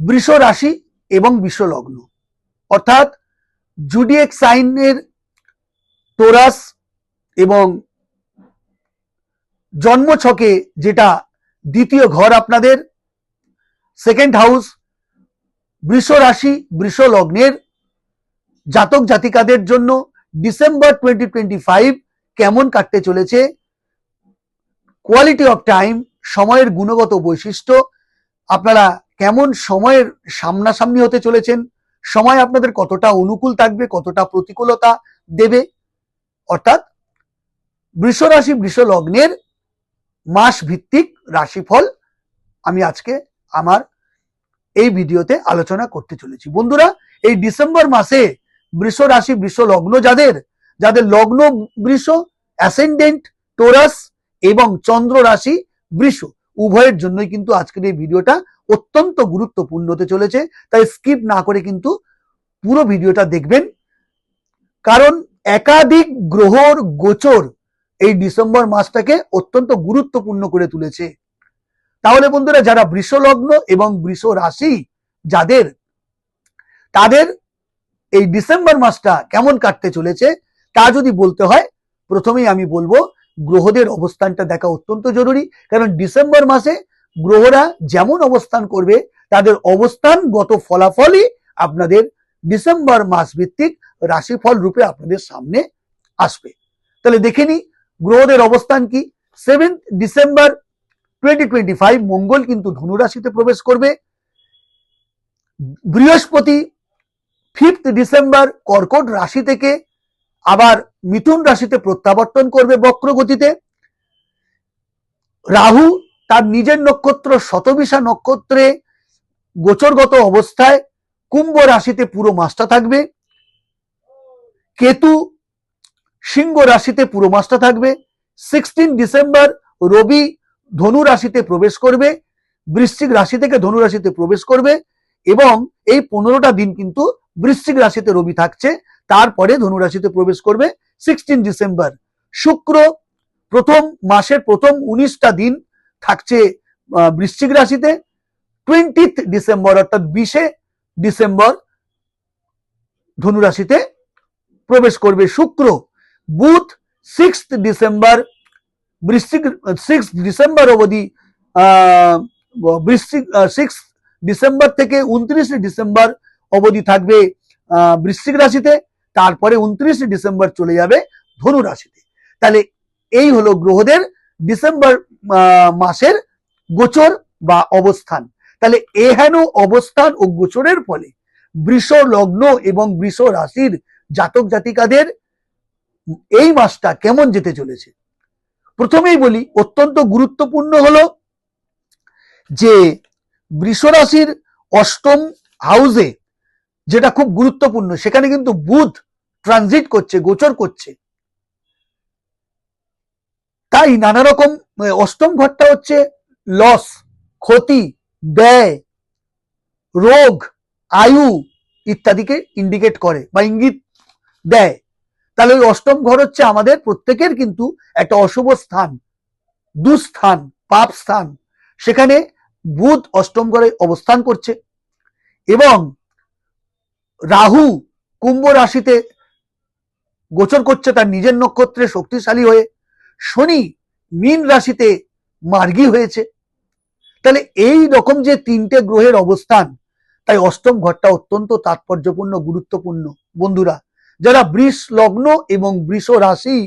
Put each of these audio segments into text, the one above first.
বৃষ রাশি এবং বিশ্বলগ্ন অর্থাৎ জুডিয়েক সাইনের টোরাস এবং জন্মছকে যেটা দ্বিতীয় ঘর আপনাদের, সেকেন্ড হাউস বৃষ রাশি বৃষ লগ্নের জাতক জাতিকাদের জন্য ডিসেম্বর টোয়েন্টি টোয়েন্টি ফাইভ কেমন কাটতে চলেছে? কোয়ালিটি অফ টাইম সময়ের গুণগত বৈশিষ্ট্য, আপনারা কেমন সময়ের সামনাসামনি হতে চলেছেন? সময় আপনাদের কতটা অনুকূল থাকবে, কতটা প্রতিকূলতা দেবে? অর্থাৎ বৃষ রাশি, বৃষ লগ্নের মাস ভিত্তিক রাশিফল আমি আজকে আমার এই ভিডিওতে আলোচনা করতে চলেছি। বন্ধুরা, এই ডিসেম্বর মাসে বৃষ রাশি, বৃষ লগ্ন যাদের যাদের লগ্ন বৃষ, অ্যাসেন্ডেন্ট, টোরাস এবং চন্দ্র রাশি বৃষ, উভয়ের জন্যই কিন্তু আজকের এই ভিডিওটা অত্যন্ত গুরুত্বপূর্ণ হতে চলেছে, তাই স্কিপ না করে কিন্তু পুরো ভিডিওটা দেখবেন। কারণ একাধিক গ্রহর গোচর এই ডিসেম্বর মাসটাকে অত্যন্ত গুরুত্বপূর্ণ করে তুলেছে। তাহলে বন্ধুরা, যারা বৃষ লগ্ন এবং বৃষ রাশি, যাদের, তাদের এই ডিসেম্বর মাসটা কেমন কাটতে চলেছে, তা যদি বলতে হয়, প্রথমেই আমি বলব, গ্রহদের অবস্থানটা দেখা অত্যন্ত জরুরি। কারণ ডিসেম্বর মাসে গ্রহরা যেমন অবস্থান করবে, তাদের অবস্থানগত ফলাফলই আপনাদের ডিসেম্বর মাস ভিত্তিক রাশিফল রূপে আপনাদের সামনে আসবে। তাহলে দেখে নি গ্রহদের অবস্থান কি? Seventh December twenty twenty five মঙ্গল কিন্তু ধনুরাশিতে প্রবেশ করবে। বৃহস্পতি ফিফথ ডিসেম্বর কর্কট রাশি থেকে আবার মিথুন রাশিতে প্রত্যাবর্তন করবে বক্র গতিতে রাহু তার নিজের নক্ষত্র, শতবিশা নক্ষত্রে গোচরগত অবস্থায় কুম্ভ রাশিতে পুরো মাসটা থাকবে। কেতু সিংহ রাশিতে পুরো মাসটা থাকবে। সিক্সটিন ডিসেম্বর রবি ধনু রাশিতে প্রবেশ করবে। বৃশ্চিক রাশি থেকে ধনু রাশিতে প্রবেশ করবে এবং এই পনেরোটা দিন কিন্তু বৃশ্চিক রাশিতে রবি থাকছে। তারপরে ধনু রাশিতে প্রবেশ করবে সিক্সটিন ডিসেম্বর। শুক্র প্রথম মাসের প্রথম উনিশটা দিন থাকছে বৃশ্চিক রাশিতে টোয়েন্টিথ ডিসেম্বর অর্থাৎ বিশে ডিসেম্বর ধনুরাশিতে প্রবেশ করবে শুক্র। বুধ সিক্স ডিসেম্বর বৃশ্চিক সিক্স ডিসেম্বর অবধি বৃশ্চিক সিক্স ডিসেম্বর থেকে উনত্রিশে ডিসেম্বর অবধি থাকবে বৃশ্চিক রাশিতে। তারপরে উনত্রিশে ডিসেম্বর চলে যাবে ধনু রাশিতে তাহলে এই হলো গ্রহদের ডিসেম্বর মাসের গোচর বা অবস্থান। তাহলে এহেন অবস্থান ও গোচরের ফলে বৃষ লগ্ন এবং বৃষ রাশির জাতক জাতিকাদের এই মাসটা কেমন যেতে চলেছে? প্রথমেই বলি, অত্যন্ত গুরুত্বপূর্ণ হলো যে বৃষ রাশির অষ্টম হাউসে যেটা খুব গুরুত্বপূর্ণ, সেখানে কিন্তু বুধ ট্রানজিট করছে, গোচর করছে। তাই নানা রকম অষ্টম ঘরটা হচ্ছে লস, ক্ষতি, ব্যয়, রোগ, আয়ু ইত্যাদিকে ইন্ডিকেট করে বা ইঙ্গিত দেয়। তাহলে ওই অষ্টম ঘর হচ্ছে আমাদের প্রত্যেকের কিন্তু একটা অশুভ স্থান, দুস্থান, পাপ স্থান। সেখানে বুধ অষ্টম ঘরে অবস্থান করছে এবং রাহু কুম্ভ রাশিতে গোচর করছে তার নিজের নক্ষত্রে শক্তিশালী হয়ে। শনি মীন রাশিতে মার্গী হয়েছে। তাহলে এই রকম যে তিনটে গ্রহের অবস্থান, তাই অষ্টম ঘরটা অত্যন্ত তাৎপর্যপূর্ণ, গুরুত্বপূর্ণ। বন্ধুরা, যারা বৃষ লগ্ন এবং বৃষ রাশি,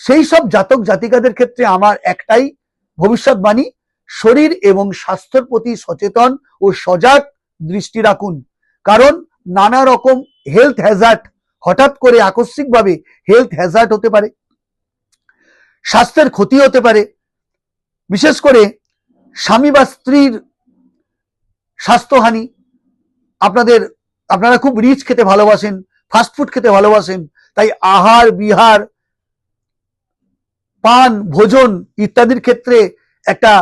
সেই সব জাতক জাতিকাদের ক্ষেত্রে আমার একটাই ভবিষ্যৎবাণী, শরীর এবং স্বাস্থ্যের প্রতি সচেতন ও সজাগ দৃষ্টি রাখুন। কারণ নানা রকম হেলথ হ্যাজার্ট হঠাৎ করে আকস্মিকভাবে হেলথ হ্যাজার্ট হতে পারে। স্বাস্থ্যের ক্ষতি হতে পারে। বিশেষ করে স্বামী বা স্ত্রীর স্বাস্থ্যহানি। আপনাদের, আপনারা খুব রিচ খেতে ভালোবাসেন ফাস্টফুড খেতে ভালোবাসেন, তাই আহার, বিহার, পান, ভোজন ইত্যাদির ক্ষেত্রে একটা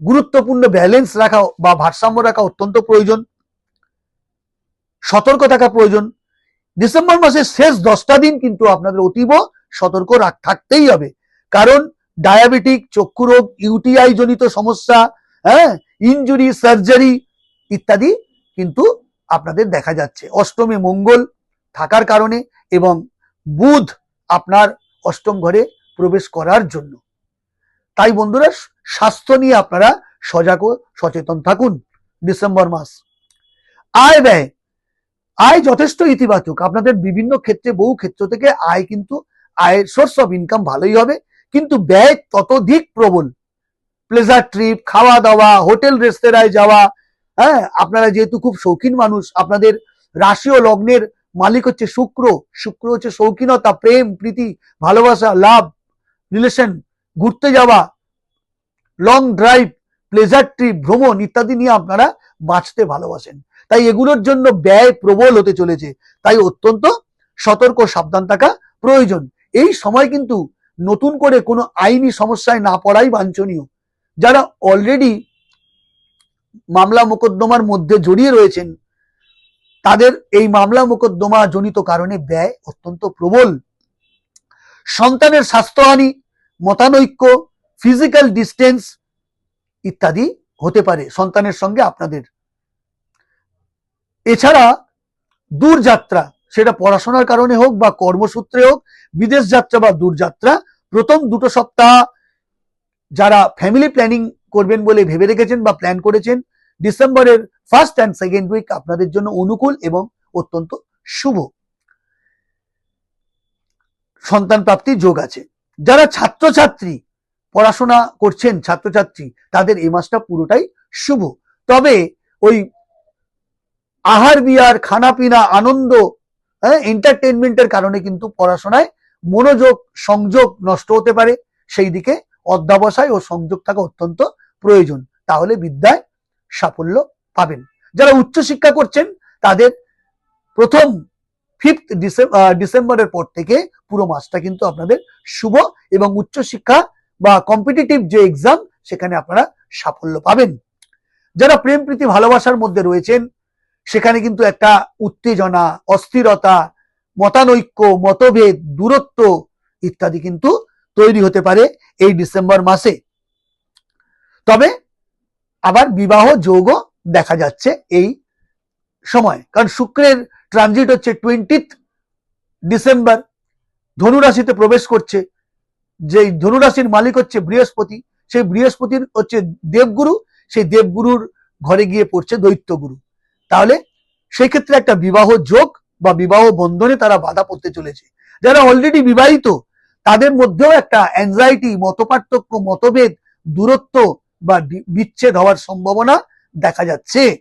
গুরুত্বপূর্ণ ব্যালেন্স রাখা বা ভারসাম্য রাখা অত্যন্ত প্রয়োজন। সতর্ক থাকা প্রয়োজন। ডিসেম্বর মাসের শেষ দশটা দিন কিন্তু আপনাদের অতীব সতর্ক রাখ থাকতেই হবে। কারণ ডায়াবেটিক চক্ষু রোগ ইউটিআই জনিত সমস্যা হ্যাঁ ইনজুরি সার্জারি ইত্যাদি কিন্তু আপনাদের দেখা যাচ্ছে। অষ্টমে মঙ্গল থাকার কারণে এবং বুধ আপনার অষ্টম ঘরে প্রবেশ করার জন্য। তাই বন্ধুরা, স্বাস্থ্য নিয়ে আপনারা সজাগ ও সচেতন থাকুন ডিসেম্বর মাস। আয় ব্যয়। আয় যথেষ্ট ইতিবাচক। আপনাদের বিভিন্ন ক্ষেত্রে, বহু ক্ষেত্র থেকে আয় কিন্তু আয়ের সোর্স অফ ইনকাম ভালোই হবে, কিন্তু ব্যয় ততোধিক প্রবল। প্লেজার ট্রিপ খাওয়া দাওয়া হোটেল রেস্তোরাঁয় যাওয়া হ্যাঁ আপনারা যেহেতু খুব শৌখিন মানুষ, আপনাদের রাশি ও লগ্নের মালিক হচ্ছে শুক্র। শুক্র হচ্ছে শৌখিনতা, প্রেম, প্রীতি, ভালোবাসা, লাভ রিলেশন ঘুরতে যাওয়া লং ড্রাইভ প্লেজার ট্রিপ ভ্রমণ ইত্যাদি নিয়ে আপনারা বাঁচতে ভালোবাসেন। তাই এগুলোর জন্য ব্যয় প্রবল হতে চলেছে। তাই অত্যন্ত সতর্ক সাবধান থাকা প্রয়োজন। এই সময় কিন্তু নতুন করে কোনো আইনি সমস্যায় না পড়াই বাঞ্ছনীয়। যারা অলরেডি মামলা মোকদ্দমার মধ্যে জড়িয়ে রয়েছেন, তাদের এই মামলা মোকদ্দমা জনিত কারণে ব্যয় অত্যন্ত প্রবল। সন্তানের স্বাস্থ্যহানি, মতানৈক্য ফিজিক্যাল ডিস্টেন্স ইত্যাদি হতে পারে সন্তানের সঙ্গে আপনাদের। এছাড়া দূরযাত্রা সেটা পড়াশোনার কারণে হোক বা কর্মসূত্রে হোক, বিদেশ যাত্রা বা দূরযাত্রা প্রথম দুটো সপ্তাহ যারা ফ্যামিলি প্ল্যানিং করবেন বলে ভেবে রেখেছেন বা প্ল্যান করেছেন, ডিসেম্বরের ফার্স্ট অ্যান্ড সেকেন্ড উইক আপনাদের জন্য অনুকূল এবং অত্যন্ত শুভ। সন্তান প্রাপ্তি যোগ আছে। যারা ছাত্রছাত্রী, পড়াশোনা করছেন ছাত্রছাত্রী, তাদের এই মাসটা পুরোটাই শুভ। তবে ওই আহার বিহার খানাপিনা, আনন্দ হ্যাঁ এন্টারটেনমেন্টের কারণে কিন্তু পড়াশোনায় মনোযোগ, সংযোগ নষ্ট হতে পারে। সেই দিকে অধ্যাবসায় ও সংযোগ থাকা অত্যন্ত প্রয়োজন। তাহলে বিদ্যায় সাফল্য পাবেন। যারা উচ্চশিক্ষা করছেন, তাদের প্রথম ফিফথ ডিসেম্বরের পর থেকে পুরো মাসটা কিন্তু আপনাদের শুভ এবং উচ্চশিক্ষা বা কম্পিটিটিভ যে এক্সাম সেখানে আপনারা সাফল্য পাবেন। যারা প্রেম প্রীতি ভালোবাসার মধ্যে রয়েছেন সেখানে কিন্তু একটা উত্তেজনা, অস্থিরতা, মতানৈক্য, মতভেদ, দূরত্ব ইত্যাদি কিন্তু তৈরি হতে পারে এই ডিসেম্বর মাসে। তবে আবার বিবাহ যোগও দেখা যাচ্ছে এই সময়। কারণ শুক্রের ট্রানজিট হচ্ছে টোয়েন্টিথ ডিসেম্বর। ধনুরাশিতে প্রবেশ করছে। যে ধনুরাশির মালিক হচ্ছে বৃহস্পতি। সেই বৃহস্পতির হচ্ছে দেবগুরু। সেই দেবগুরুর ঘরে গিয়ে পড়ছে দৈত্যগুরু। তাহলে সেই ক্ষেত্রে একটা বিবাহ যোগ বা বিবাহ বন্ধনে তারা বাধা পড়তে চলেছে। যারা অলরেডি বিবাহিত, তাদের মধ্যেও একটা অ্যাংজাইটি মতপার্থক্য, মতভেদ, দূরত্ব বা বিচ্ছেদ হওয়ার সম্ভাবনা দেখা যাচ্ছে।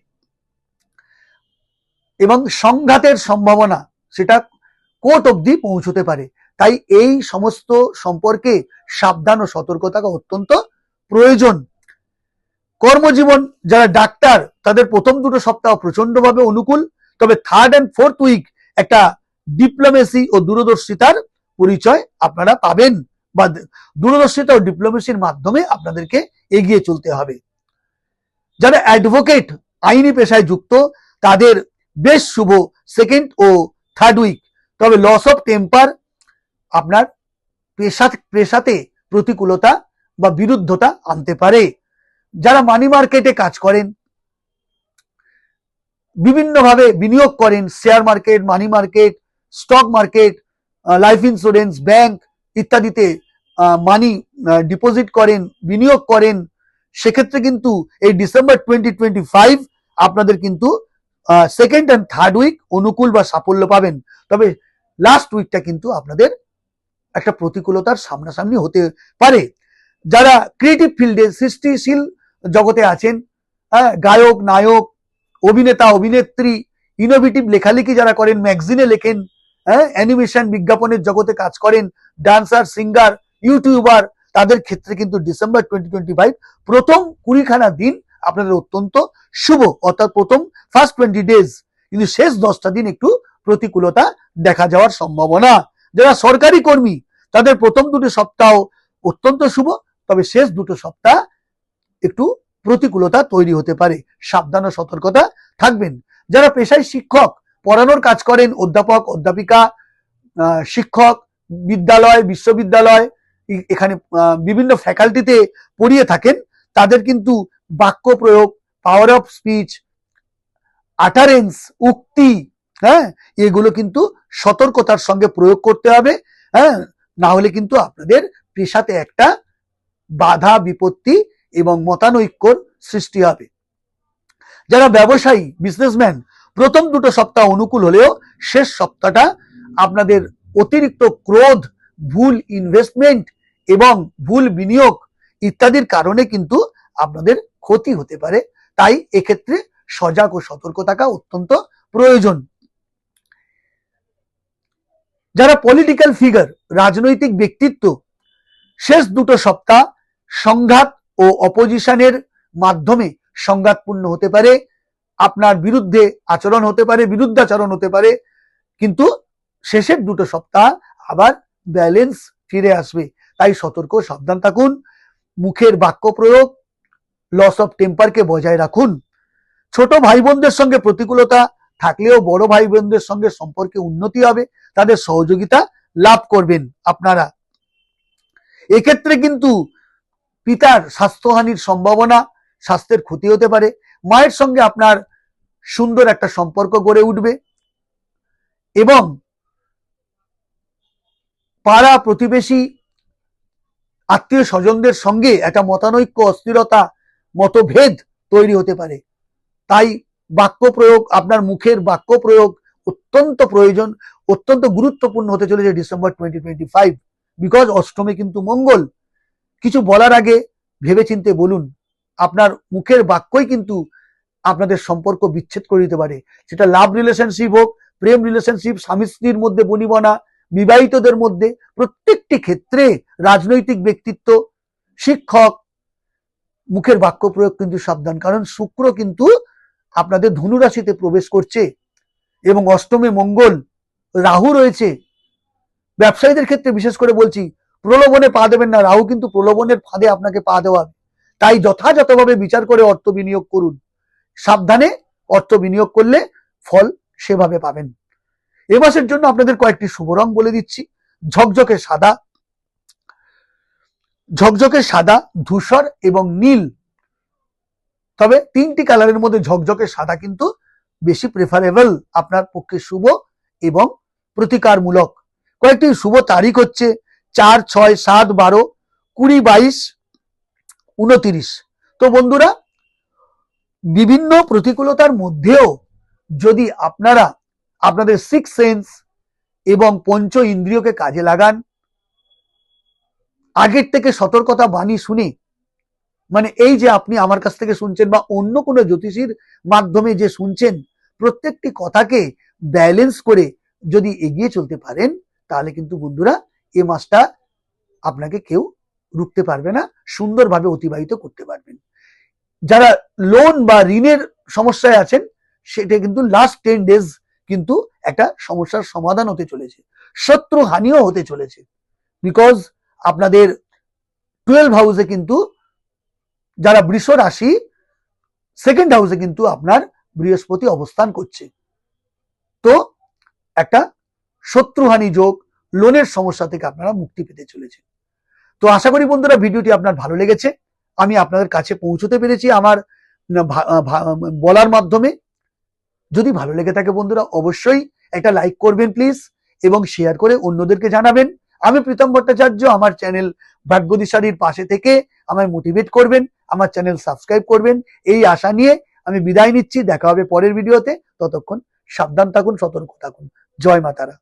এবং সংঘাতের সম্ভাবনা, সেটা কোর্ট অবধি পৌঁছতে পারে। তাই এই সমস্ত সম্পর্কে সাবধান ও সতর্কতা অত্যন্ত প্রয়োজন। কর্মজীবন, যারা ডাক্তার, তাদের প্রথম দুটো সপ্তাহ প্রচন্ডভাবে অনুকূল। তবে থার্ড অ্যান্ড ফোর্থ উইক একটা ডিপ্লোমেসি ও দূরদর্শিতার পরিচয় আপনারা পাবেন। বা দূরদর্শিতা ও ডিপ্লোমেসির মাধ্যমে আপনাদেরকে এগিয়ে চলতে হবে। যারা অ্যাডভোকেট আইনি পেশায় যুক্ত, তাদের বেশ শুভ সেকেন্ড ও থার্ড উইক তবে লস অফ টেম্পার আপনার পেশা পেশাতে প্রতিকূলতা বা বিরুদ্ধতা আনতে পারে। যারা মানি মার্কেটে কাজ করেন, বিভিন্নভাবে বিনিয়োগ করেন share market money market stock market life insurance bank ইত্যাদিতে মানি ডিপোজিট করেন, বিনিয়োগ করেন, সেক্ষেত্রে কিন্তু এই ডিসেম্বর টোয়েন্টি টোয়েন্টি ফাইভ আপনাদের কিন্তু সেকেন্ড অ্যান্ড থার্ড উইক অনুকূল বা সাফল্য পাবেন। তবে লাস্ট উইকটা কিন্তু আপনাদের একটা প্রতিকূলতার সামনাসামনি হতে পারে। যারা ক্রিয়েটিভ ফিল্ডে সৃষ্টিশীল জগতে আছেন হ্যাঁ গায়ক, নায়ক, অভিনেতা, অভিনেত্রী ইনোভেটিভ লেখালেখি যারা করেন ম্যাগজিনে লেখেন হ্যাঁ অ্যানিমেশন বিজ্ঞাপনের জগতে কাজ করেন ডান্সার সিঙ্গার ইউটিউবার তাদের ক্ষেত্রে কিন্তু ডিসেম্বর টোয়েন্টি টোয়েন্টি প্রথম কুড়িখানা দিন আপনাদের অত্যন্ত শুভ, অর্থাৎ প্রথম ফার্স্ট টোয়েন্টি ডেজ কিন্তু শেষ দশটা দিন একটু প্রতিকূলতা দেখা যাওয়ার সম্ভাবনা। যারা সরকারি কর্মী, তাদের প্রথম দুটো সপ্তাহ অত্যন্ত শুভ, তবে শেষ দুটো সপ্তাহ একটু প্রতিকূলতা তৈরি হতে পারে। সাবধান ও সতর্কতা থাকবেন। যারা পেশায় শিক্ষক, পড়ানোর কাজ করেন, অধ্যাপক, অধ্যাপিকা শিক্ষক, বিদ্যালয়, বিশ্ববিদ্যালয় এখানে বিভিন্ন ফ্যাকাল্টিতে পড়িয়ে থাকেন, তাদের কিন্তু বাক্য প্রয়োগ পাওয়ার অফ স্পিচ আটারেন্স উক্তি হ্যাঁ এগুলো কিন্তু সতর্কতার সঙ্গে প্রয়োগ করতে হবে হ্যাঁ না হলে কিন্তু আপনাদের পেশাতে একটা বাধা, বিপত্তি এবং মতানৈক্যর সৃষ্টি হবে। যারা ব্যবসায়ী বিজনেসম্যান প্রথম দুটো সপ্তাহ অনুকূল হলেও শেষ সপ্তাহটা আপনাদের অতিরিক্ত ক্রোধ, ভুল ইনভেস্টমেন্ট এবং ভুল বিনিয়োগ ইত্যাদির কারণে কিন্তু আপনাদের ক্ষতি হতে পারে। তাই এক্ষেত্রে সজাগ ও সতর্ক থাকা অত্যন্ত প্রয়োজন। যারা পলিটিক্যাল ফিগার রাজনৈতিক ব্যক্তিত্ব, শেষ দুটো সপ্তাহ সংঘাত ও অপোজিশনের মাধ্যমে সংঘাতপূর্ণ হতে পারে, আপনার বিরুদ্ধে আচরণ হতে পারে, বিরুদ্ধাচরণ হতে পারে, কিন্তু শেষের দুটো সপ্তাহ আবার ব্যালেন্স ফিরে আসবে। তাই সতর্ক, সাবধান থাকুন, মুখের বাক্য প্রয়োগ লস অফ টেম্পারকে বজায় রাখুন। ছোট ভাই বোনদের সঙ্গে প্রতিকূলতা থাকলেও বড় ভাই বোনদের সঙ্গে সম্পর্কে উন্নতি হবে, তাদের সহযোগিতা লাভ করবেন আপনারা। এক্ষেত্রে কিন্তু পিতার স্বাস্থ্যহানির সম্ভাবনা, স্বাস্থ্যের ক্ষতি হতে পারে। মায়ের সঙ্গে আপনার সুন্দর একটা সম্পর্ক গড়ে উঠবে এবং পাড়া প্রতিবেশী, আত্মীয় স্বজনদের সঙ্গে একটা মতানৈক্য, অস্থিরতা, মতভেদ তৈরি হতে পারে। তাই বাক্য প্রয়োগ, আপনার মুখের বাক্য প্রয়োগ অত্যন্ত প্রয়োজন, অত্যন্ত গুরুত্বপূর্ণ হতে চলেছে December twenty twenty five because অষ্টমে কিন্তু মঙ্গল। কিছু বলার আগে ভেবেচিন্তে বলুন, আপনার মুখের বাক্যই কিন্তু আপনাদের সম্পর্ক বিচ্ছেদ করে দিতে পারে। সেটা লাভ রিলেশনশিপ হোক, প্রেম রিলেশনশিপ স্বামী স্ত্রীর মধ্যে বনিবনা, বিবাহিতদের মধ্যে প্রত্যেকটি ক্ষেত্রে রাজনৈতিক ব্যক্তিত্ব, শিক্ষক, মুখের বাক্য প্রয়োগ কিন্তু সাবধান। কারণ শুক্র কিন্তু আপনাদের ধনুরাশিতে প্রবেশ করছে এবং অষ্টমে মঙ্গল, রাহু রয়েছে। ব্যবসায়ীদের ক্ষেত্রে বিশেষ করে বলছি প্রলোভনে পা দেবেন না, রাহু কিন্তু প্রলোভনের ফাঁদে আপনাকে পা দেওয়া তাই যথাযথভাবে বিচার করে অর্থ বিনিয়োগ করুন। সাবধানে অর্থ বিনিয়োগ করলে ফল সেভাবে পাবেন। এ মাসের জন্য আপনাদের কয়েকটি শুভ রং বলে দিচ্ছি। ঝকঝকে সাদা ঝকঝকে সাদা, ধূসর এবং নীল। তবে তিনটি কালারের মধ্যে ঝকঝকে সাদা কিন্তু বেশি প্রেফারেবল আপনার পক্ষে শুভ এবং প্রতিকারমূলক। কয়েকটি শুভ তারিখ হচ্ছে চার, ছয়, সাত, বারো, কুড়ি, বাইশ, উনতিরিশ। তো বন্ধুরা, বিভিন্ন প্রতিকূলতার মধ্যেও যদি আপনারা আপনাদের সিক্স সেন্স এবং পঞ্চ ইন্দ্রিয়কে কাজে লাগান, আগের থেকে সতর্কতা বাণী শুনে মানে এই যে আপনি আমার কাছ থেকে শুনছেন বা অন্য কোনো জ্যোতিষীর মাধ্যমে যে শুনছেন, প্রত্যেকটি কথাকে ব্যালেন্স করে যদি এগিয়ে চলতে পারেন, তাহলে কিন্তু বন্ধুরা এ মাসটা আপনাকে কেউ রুখতে পারবে না, সুন্দরভাবে অতিবাহিত করতে পারবেন। যারা লোন বা ঋণের সমস্যায় আছেন, সেটা কিন্তু লাস্ট টেন ডেজ কিন্তু একটা সমস্যার সমাধান হতে চলেছে। শত্রু হানিও হতে চলেছে। বিকজ আপনাদের টুয়েলভ হাউসে কিন্তু যারা বৃষ রাশি সেকেন্ড হাউসে কিন্তু আপনার বৃহস্পতি অবস্থান করছে। তো একটা শত্রুহানি যোগ লোনের সমস্যা থেকে আপনারা মুক্তি পেতে চলেছেন। তো আশা করি বন্ধুরা ভিডিওটি আপনার ভালো লেগেছে। আমি আপনাদের কাছে পৌঁছতে পেরেছি আমার বলার মাধ্যমে। যদি ভালো লেগে থাকে বন্ধুরা, অবশ্যই একটা লাইক করবেন প্লিজ এবং শেয়ার করে অন্যদেরকে জানাবেন। আমি প্রীতম ভট্টাচার্য, আমার চ্যানেল ভাগ্যদিশারির পাশে থেকে আমায় মোটিভেট করবেন, আমার চ্যানেল সাবস্ক্রাইব করবেন। এই আশা নিয়ে আমি বিদায় নিচ্ছি। দেখা হবে পরের ভিডিওতে। ততক্ষণ সাবধান থাকুন, সতর্ক থাকুন। জয় মাতারা।